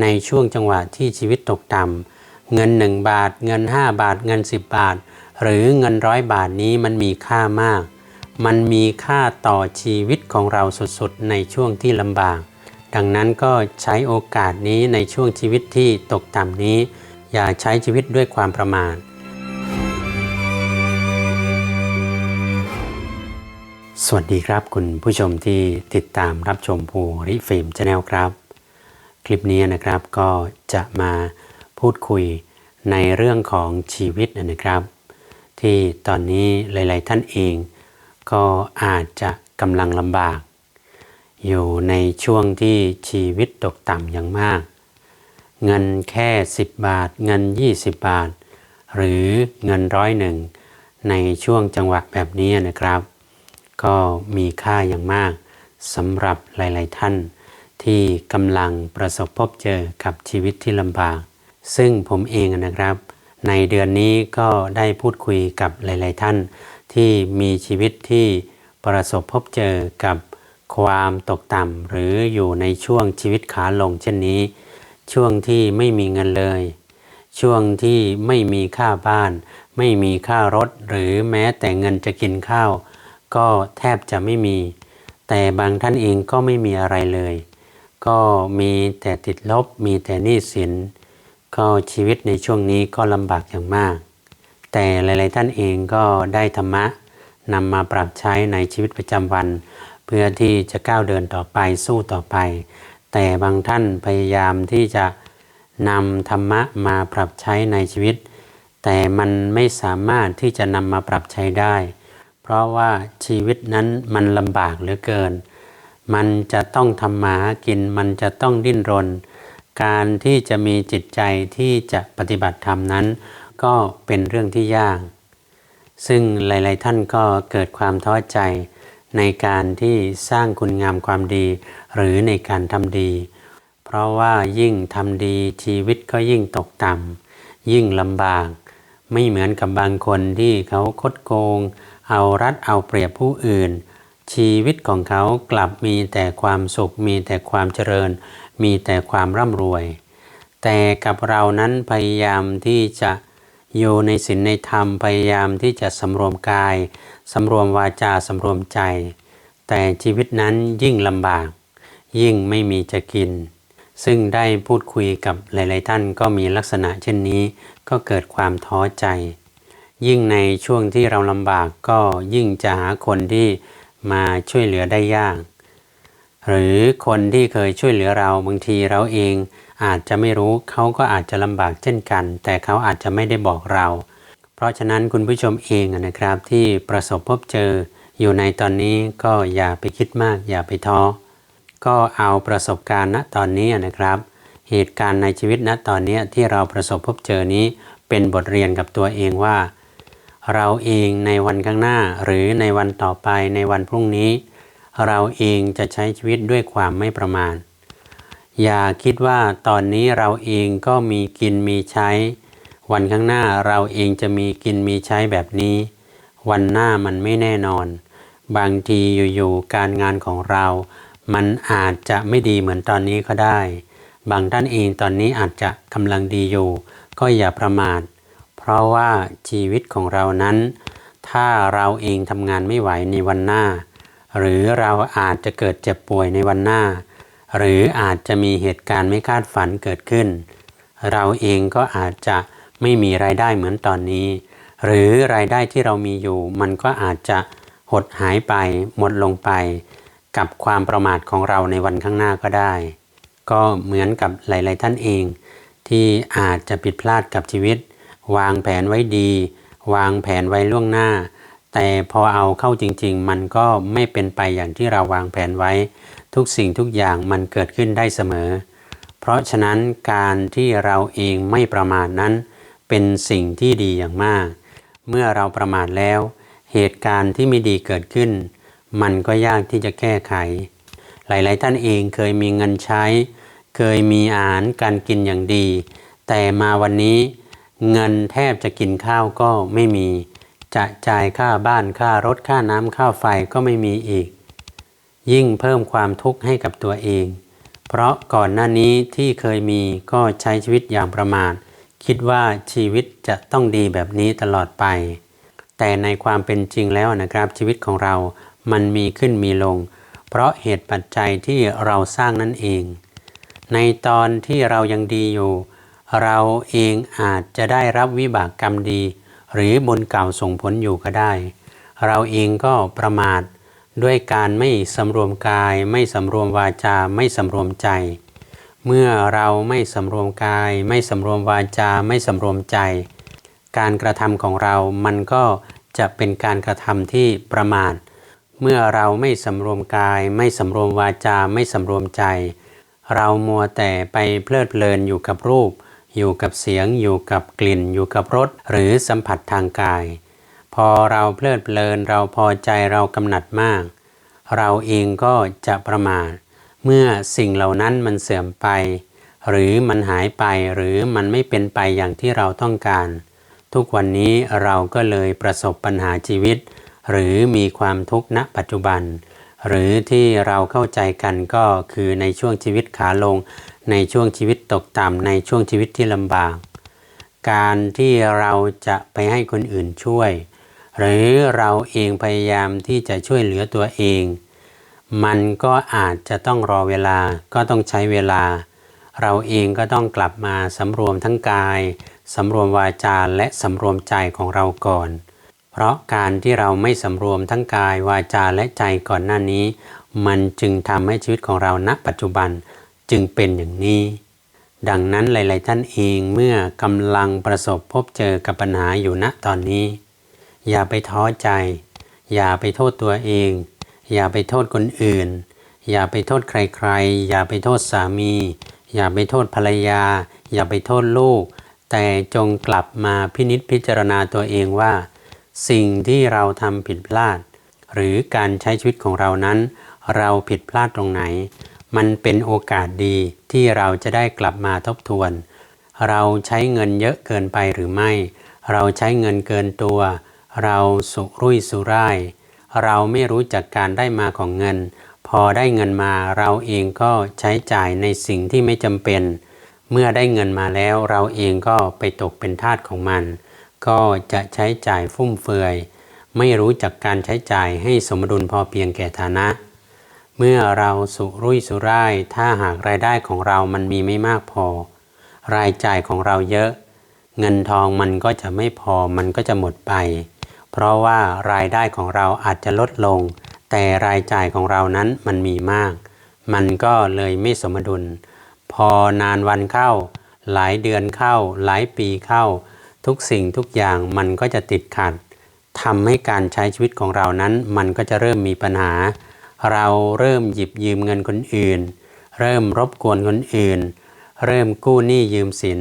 ในช่วงจังหวะที่ชีวิตตกต่ำเงิน 1 บาท เงิน 5 บาท เงิน 10 บาท หรือเงินร้อยบาทนี้มันมีค่ามาก มันมีค่าต่อชีวิตของเราสุดๆ ในช่วงที่ลำบาก ดังนั้นก็ใช้โอกาสนี้ในช่วงชีวิตที่ตกต่ำนี้ อย่าใช้ชีวิตด้วยความประมาทสวัสดีครับคุณผู้ชมที่ติดตามรับชมภูริฟิล์มชาแนลครับ คลิปนี้นะครับก็จะมาพูดคุยในเรื่องของชีวิตนะครับ ที่ตอนนี้หลาย ๆ ท่านเอง ก็อาจจะกำลังลำบาก อยู่ในช่วงที่ชีวิตตกต่ำอย่างมาก เงินแค่ 10 บาท เงิน 20 บาท หรือเงินร้อยหนึ่งในช่วงจังหวะแบบนี้นะครับ ก็มีค่าอย่างมากสำหรับหลาย ๆ ท่าน ที่กำลังประสบพบเจอกับชีวิตที่ลำบาก ซึ่งผมเองนะครับ ในเดือนนี้ก็ได้พูดคุยกับหลาย ๆ ท่าน ที่มีชีวิตที่ประสบพบเจอกับความตกต่ำหรืออยู่ในช่วงชีวิตขาลงเช่นนี้ ช่วงที่ไม่มีเงินเลย ช่วงที่ไม่มีค่าบ้าน ไม่มีค่ารถ หรือแม้แต่เงินจะกินข้าว ก็แทบจะไม่มี แต่บางท่านเองก็ไม่มีอะไรเลย ก็มีแต่ติดลบมีแต่หนี้สิน ก็ชีวิตในช่วงนี้ก็ลำบากอย่างมาก แต่หลายๆท่านเองก็ได้ธรรมะนำมาปรับใช้ในชีวิตประจำวัน เพื่อที่จะก้าวเดินต่อไปสู้ต่อไป แต่บางท่านพยายามที่จะนำธรรมะมาปรับใช้ในชีวิต แต่มันไม่สามารถที่จะนำมาปรับใช้ได้ เพราะว่าชีวิตนั้นมันลำบากเหลือเกิน มันจะต้องทำมาหากิน มันจะต้องดิ้นรน การที่จะมีจิตใจที่จะปฏิบัติธรรมนั้น ก็เป็นเรื่องที่ยาก ซึ่งหลาย ๆ ท่านก็เกิดความท้อใจในการที่สร้างคุณงามความดี หรือในการทำดี เพราะว่ายิ่งทำดีชีวิตก็ยิ่งตกต่ำยิ่งลำบาก ไม่เหมือนกับบางคนที่เขาคดโกง เอารัดเอาเปรียบผู้อื่น ชีวิตของเขากลับมีแต่ความสุข มีแต่ความเจริญ มีแต่ความร่ำรวย แต่กับเรานั้นพยายามที่จะอยู่ในศีลในธรรมพยายามที่จะสำรวมกายสำรวมวาจาสำรวมใจ แต่ชีวิตนั้นยิ่งลำบาก ยิ่งไม่มีจะกิน ซึ่งได้พูดคุยกับหลาย ๆ ท่านก็มีลักษณะเช่นนี้ ก็เกิดความท้อใจ ยิ่งในช่วงที่เราลำบากก็ยิ่งจะหาคนที่ มาช่วยเหลือได้ยาก หรือคนที่เคยช่วยเหลือเราบางทีเราเองอาจจะไม่รู้เขาก็อาจจะลำบากเช่นกัน แต่เขาอาจจะไม่ได้บอกเรา เพราะฉะนั้นคุณผู้ชมเองนะครับที่ประสบพบเจออยู่ในตอนนี้ก็อย่าไปคิดมากอย่าไปท้อก็เอาประสบการณ์ณตอนนี้นะครับ เหตุการณ์ในชีวิตณตอนนี้ที่เราประสบพบเจอนี้เป็นบทเรียนกับตัวเองว่า เราเองในวันข้างหน้าหรือในวันต่อไปในวันพรุ่งนี้ เราเองจะใช้ชีวิตด้วยความไม่ประมาทอย่าคิดว่าตอนนี้เราเองก็มีกินมีใช้ วันข้างหน้าเราเองจะมีกินมีใช้แบบนี้ วันหน้ามันไม่แน่นอน บางทีอยู่ๆการงานของเรา มันอาจจะไม่ดีเหมือนตอนนี้ก็ได้ บางท่านเองตอนนี้อาจจะกำลังดีอยู่ ก็อย่าประมาท ราะว่าชีวิตของเรานั้น ถ้าเราเองทำงานไม่ไหวในวันหน้า หรือเราอาจจะเกิดเจ็บป่วยในวันหน้า หรืออาจจะมีเหตุการณ์ไม่คาดฝันเกิดขึ้น เราเองก็อาจจะไม่มีรายได้เหมือนตอนนี้ หรือรายได้ที่เรามีอยู่ มันก็อาจจะหดหายไปหมดลงไป กับความประมาทของเราในวันข้างหน้าก็ได้ ก็เหมือนกับหลาย ๆ ท่านเอง ที่อาจจะผิดพลาดกับชีวิต วางแผนไว้ดี วางแผนไว้ล่วงหน้า แต่พอเอาเข้าจริง ๆ มันก็ไม่เป็นไปอย่างที่เราวางแผนไว้ ทุกสิ่งทุกอย่างมันเกิดขึ้นได้เสมอ เพราะฉะนั้นการที่เราเองไม่ประมาทนั้น เป็นสิ่งที่ดีอย่างมาก เมื่อเราประมาทแล้ว เหตุการณ์ที่ไม่ดีเกิดขึ้น มันก็ยากที่จะแก้ไข หลาย ๆ ท่านเองเคยมีเงินใช้ เคยมีอาหารการกินอย่างดี แต่มาวันนี้ เงินแทบจะกินข้าวก็ไม่มี จะจ่ายค่าบ้านค่ารถค่าน้ำค่าไฟก็ไม่มีอีก ยิ่งเพิ่มความทุกข์ให้กับตัวเอง เพราะก่อนหน้านี้ที่เคยมีก็ใช้ชีวิตอย่างประมาทคิดว่าชีวิตจะต้องดีแบบนี้ตลอดไป แต่ในความเป็นจริงแล้วนะครับชีวิตของเรามันมีขึ้นมีลง เพราะเหตุปัจจัยที่เราสร้างนั่นเอง ในตอนที่เรายังดีอยู่ เราเองอาจจะได้รับวิบากกรรมดี หรือบุญเก่าส่งผลอยู่ก็ได้ เราเองก็ประมาทด้วยการไม่สำรวมกาย ไม่สำรวมวาจา ไม่สำรวมใจ เมื่อเราไม่สำรวมกาย ไม่สำรวมวาจา ไม่สำรวมใจ การกระทำของเรามันก็จะเป็นการกระทำที่ประมาทเมื่อเราไม่สำรวมกาย ไม่สำรวมวาจา ไม่สำรวมใจ เรามัวแต่ไปเพลิดเพลินอยู่กับรูป อยู่กับเสียงอยู่กับกลิ่น อยู่กับรสหรือสัมผัสทางกาย พอเราเพลิดเพลินเราพอใจเรากำหนัดมาก เราเองก็จะประมาทเมื่อสิ่งเหล่านั้นมันเสื่อมไป หรือมันหายไปหรือมันไม่เป็นไปอย่างที่เราต้องการ ทุกวันนี้เราก็เลยประสบปัญหาชีวิต หรือมีความทุกข์ณปัจจุบัน หรือที่เราเข้าใจกันก็คือในช่วงชีวิตขาลง ในช่วงชีวิตตกต่ำในช่วงชีวิตที่ลำบาก การที่เราจะไปให้คนอื่นช่วย หรือเราเองพยายามที่จะช่วยเหลือตัวเอง มันก็อาจจะต้องรอเวลาก็ต้องใช้เวลา เราเองก็ต้องกลับมาสำรวมทั้งกายสำรวมวาจาและสำรวมใจของเราก่อน เพราะการที่เราไม่สำรวมทั้งกายวาจาและใจก่อนหน้านี้ มันจึงทำให้ชีวิตของเราณปัจจุบัน จึงเป็นอย่างนี้ ดังนั้นหลาย ๆ ท่านเองเมื่อกำลังประสบพบเจอกับปัญหาอยู่ณตอนนี้ อย่าไปท้อใจ อย่าไปโทษตัวเอง อย่าไปโทษคนอื่น อย่าไปโทษใคร ๆ อย่าไปโทษสามี อย่าไปโทษภรรยา อย่าไปโทษลูก แต่จงกลับมาพินิจพิจารณาตัวเองว่า สิ่งที่เราทำผิดพลาด หรือการใช้ชีวิตของเรานั้น เราผิดพลาดตรงไหน มันเป็นโอกาสดีที่เราจะได้กลับมาทบทวน เราใช้เงินเยอะเกินไปหรือไม่ เราใช้เงินเกินตัว เราสุรุ่ยสุร่าย เราไม่รู้จักการได้มาของเงิน พอได้เงินมาเราเองก็ใช้จ่ายในสิ่งที่ไม่จำเป็น เมื่อได้เงินมาแล้วเราเองก็ไปตกเป็นทาสของมัน ก็จะใช้จ่ายฟุ่มเฟือย ไม่รู้จักการใช้จ่ายให้สมดุลพอเพียงแก่ฐานะ เมื่อเราสุรุ่ยสุร่าย ถ้าหากรายได้ของเรามันมีไม่มากพอ รายจ่ายของเราเยอะ เงินทองมันก็จะไม่พอมันก็จะหมดไป เพราะว่ารายได้ของเราอาจจะลดลง แต่รายจ่ายของเรานั้นมันมีมาก มันก็เลยไม่สมดุล พอนานวันเข้า หลายเดือนเข้า หลายปีเข้า ทุกสิ่งทุกอย่างมันก็จะติดขัดทำให้การใช้ชีวิตของเรานั้นมันก็จะเริ่มมีปัญหา เราเริ่มหยิบยืมเงินคนอื่น เริ่มรบกวนคนอื่น เริ่มกู้หนี้ยืมสิน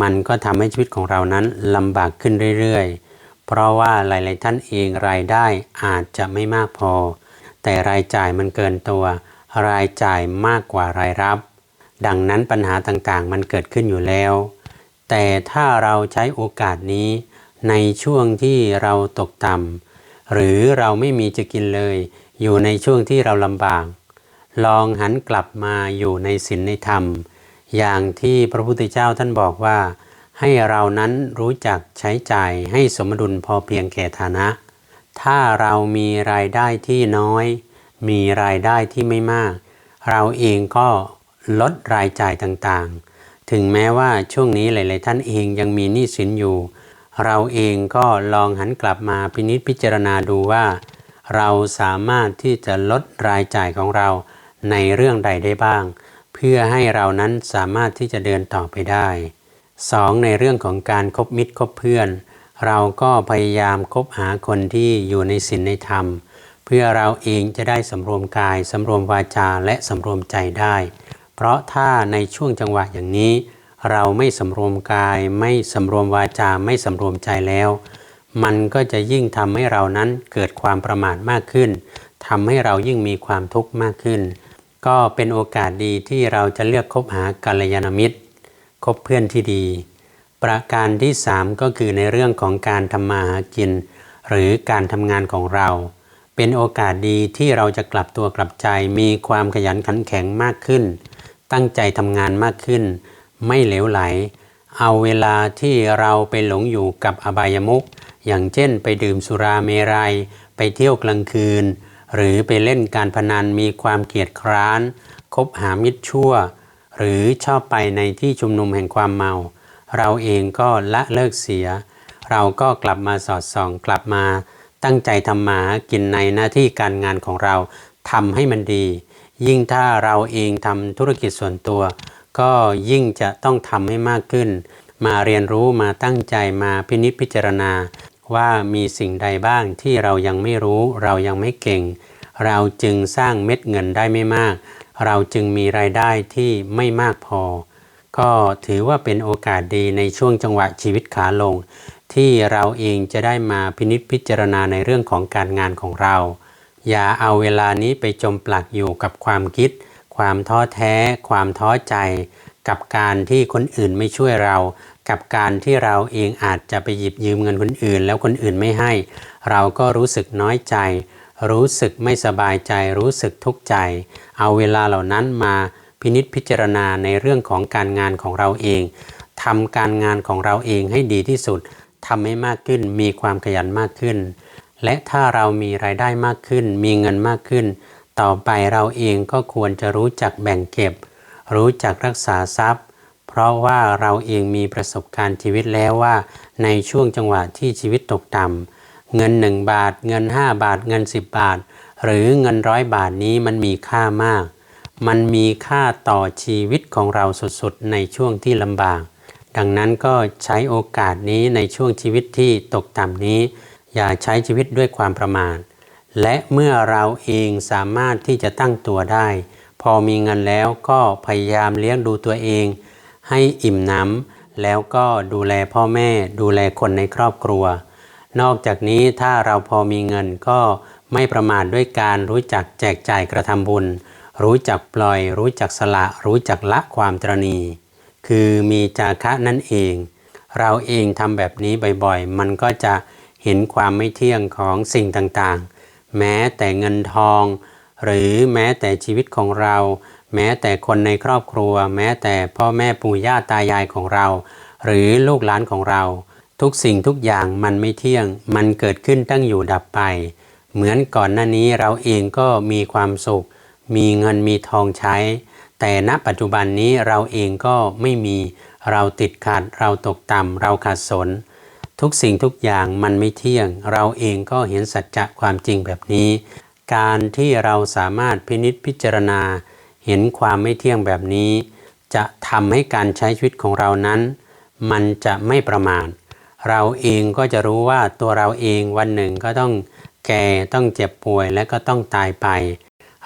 มันก็ทำให้ชีวิตของเรานั้นลำบากขึ้นเรื่อยๆ เพราะว่าหลายๆท่านเองรายได้อาจจะไม่มากพอ แต่รายจ่ายมันเกินตัว รายจ่ายมากกว่ารายรับ ดังนั้นปัญหาต่างๆ มันเกิดขึ้นอยู่แล้ว แต่ถ้าเราใช้โอกาสนี้ ในช่วงที่เราตกต่ำหรือเราไม่มีจะกินเลย อยู่ในช่วงที่เราลำบาก ลองหันกลับมาอยู่ในศีลในธรรม อย่างที่พระพุทธเจ้าท่านบอกว่า ให้เรานั้นรู้จักใช้จ่ายให้สมดุลพอเพียงแก่ฐานะ ถ้าเรามีรายได้ที่น้อย มีรายได้ที่ไม่มาก เราเองก็ลดรายจ่ายต่างๆ ถึงแม้ว่าช่วงนี้หลาย ๆ ท่านเองยังมีหนี้สินอยู่ เราเองก็ลองหันกลับมาพินิจพิจารณาดูว่า เราสามารถที่จะลดรายจ่ายของเราในเรื่องใดได้บ้าง เพื่อให้เรานั้นสามารถที่จะเดินต่อไปได้ 2. ในเรื่องของการคบมิตรคบเพื่อน เราก็พยายามคบหาคนที่อยู่ในศีลในธรรม เพื่อเราเองจะได้สำรวมกายสำรวมวาจาและสำรวมใจได้ เพราะถ้าในช่วงจังหวะอย่างนี้ เราไม่สำรวมกายไม่สำรวมวาจาไม่สำรวมใจแล้ว มันก็จะยิ่งทำให้เรานั้นเกิดความประมาทมากขึ้นทำให้เรายิ่งมีความทุกข์มากขึ้น ก็เป็นโอกาสดีที่เราจะเลือกคบหากัลยาณมิตรคบเพื่อนที่ดี ประการที่ 3 ก็คือในเรื่องของการทำมาหากิน หรือการทำงานของเรา เป็นโอกาสดีที่เราจะกลับตัวกลับใจมีความขยันขันแข็งมากขึ้น ตั้งใจทำงานมากขึ้น ไม่เหลวไหล เอาเวลาที่เราไปหลงอยู่กับอบายมุข อย่างเช่นไปดื่มสุราเมรยัย ไปเที่ยวกลางคืน หรือไปเล่นการพนันมีความเกียดคร้าน คบหามิตรชั่ว หรือชอบไปในที่ชุมนุมแห่งความเมา เราเองก็ละเลิกเสีย เราก็กลับมาสอดส่องกลับมา ตั้งใจทำมาหากินในหน้าที่การงานของเราทำให้มันดี ยิ่งถ้าเราเองทำธุรกิจส่วนตัว ก็ยิ่งจะต้องทำให้มากขึ้นมาเรียนรู้มาตั้งใจมาพินิจพิจารณา ว่ามีสิ่งใดบ้างที่เรายังไม่รู้เรายังไม่เก่ง เราจึงสร้างเม็ดเงินได้ไม่มาก เราจึงมีรายได้ที่ไม่มากพอ ก็ถือว่าเป็นโอกาสดีในช่วงจังหวะชีวิตขาลง ที่เราเองจะได้มาพินิจพิจารณาในเรื่องของการงานของเรา อย่าเอาเวลานี้ไปจมปลักอยู่กับความคิด ความท้อแท้ ความท้อใจ กับการที่คนอื่นไม่ช่วยเรา กับการที่เราเองอาจจะไปหยิบยืมเงินคนอื่น แล้วคนอื่นไม่ให้ เราก็รู้สึกน้อยใจ รู้สึกไม่สบายใจ รู้สึกทุกข์ใจ เอาเวลาเหล่านั้นมาพินิจพิจารณาในเรื่องของการงานของเราเองทำการงานของเราเองให้ดีที่สุดทำให้มากขึ้น มีความขยันมากขึ้น และถ้าเรามีรายได้มากขึ้น มีเงินมากขึ้น ต่อไปเราเองก็ควรจะรู้จักแบ่งเก็บ รู้จักรักษาทรัพย์ เพราะว่าเราเองมีประสบการณ์ชีวิตแล้วว่า ในช่วงจังหวะที่ชีวิตตกต่ำเงิน 1 บาท เงิน 5 บาท เงิน 10 บาท หรือเงินร้อยบาทนี้มันมีค่ามาก มันมีค่าต่อชีวิตของเราสุดๆในช่วงที่ลำบาก ดังนั้นก็ใช้โอกาสนี้ในช่วงชีวิตที่ตกต่ำนี้ อย่าใช้ชีวิตด้วยความประมาทและเมื่อเราเองสามารถที่จะตั้งตัวได้ พอมีเงินแล้วก็พยายามเลี้ยงดูตัวเอง ให้อิ่มหน้ำแล้วก็ดูแลพ่อแม่ดูแลคนในครอบครัว นอกจากนี้ถ้าเราพอมีเงินก็ไม่ประมาทด้วยการรู้จักแจกจ่ายกระทำบุญ รู้จักปล่อย รู้จักสละ รู้จักละความตรณี คือมีจาคะนั่นเอง เราเองทำแบบนี้บ่อยๆ มันก็จะเห็นความไม่เที่ยงของสิ่งต่างๆ แม้แต่เงินทอง หรือแม้แต่ชีวิตของเรา แม้แต่คนในครอบครัว แม้แต่พ่อแม่ปู่ย่าตายายของเรา หรือลูกหลานของเรา ทุกสิ่งทุกอย่างมันไม่เที่ยง มันเกิดขึ้นตั้งอยู่ดับไป เหมือนก่อนหน้านี้เราเองก็มีความสุข มีเงินมีทองใช้ แต่ณปัจจุบันนี้เราเองก็ไม่มี เราติดขัด เราตกต่ำเราขาดสน ทุกสิ่งทุกอย่างมันไม่เที่ยง เราเองก็เห็นสัจจะความจริงแบบนี้ การที่เราสามารถพินิจพิจารณา เห็นความไม่เที่ยงแบบนี้ จะทำให้การใช้ชีวิตของเรานั้น มันจะไม่ประมาทเราเองก็จะรู้ว่าตัวเราเองวันหนึ่งก็ต้องแก่ต้องเจ็บป่วยและก็ต้องตายไป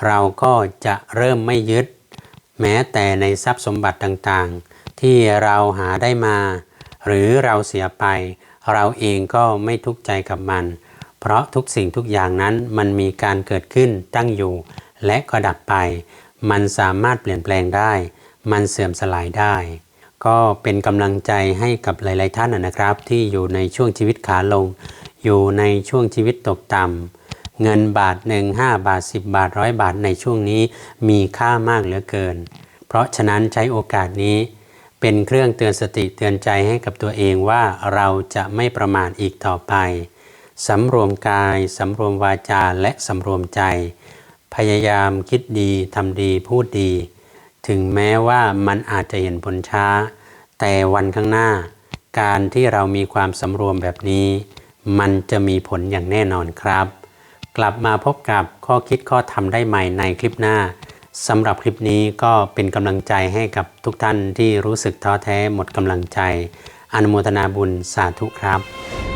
เราก็จะเริ่มไม่ยึด แม้แต่ในทรัพย์สมบัติต่างๆ ที่เราหาได้มา หรือเราเสียไป เราเองก็ไม่ทุกข์ใจกับมัน เพราะทุกสิ่งทุกอย่างนั้นมันมีการเกิดขึ้นตั้งอยู่ และก็ดับไป มันสามารถเปลี่ยนแปลงได้ มันเสื่อมสลายได้ ก็เป็นกำลังใจให้กับหลาย ๆ ท่านนะครับ ที่อยู่ในช่วงชีวิตขาลง อยู่ในช่วงชีวิตตกต่ำเงินบาทหนึ่งห้าบาท 10 บาทร้อยบาทในช่วงนี้มีค่ามากเหลือเกิน เพราะฉะนั้นใช้โอกาสนี้เป็นเครื่องเตือนสติเตือนใจให้กับตัวเองว่าเราจะไม่ประมาทอีกต่อไป สำรวมกายสำรวมวาจาและสำรวมใจ พยายามคิดดีทำดีพูดดี ถึงแม้ว่ามันอาจจะเห็นผลช้า แต่วันข้างหน้า การที่เรามีความสำรวมแบบนี้ มันจะมีผลอย่างแน่นอนครับ กลับมาพบกับข้อคิดข้อทำได้ใหม่ในคลิปหน้าสำหรับคลิปนี้ก็เป็นกำลังใจให้กับทุกท่านที่รู้สึกท้อแท้หมดกำลังใจ อนุโมทนาบุญสาธุครับ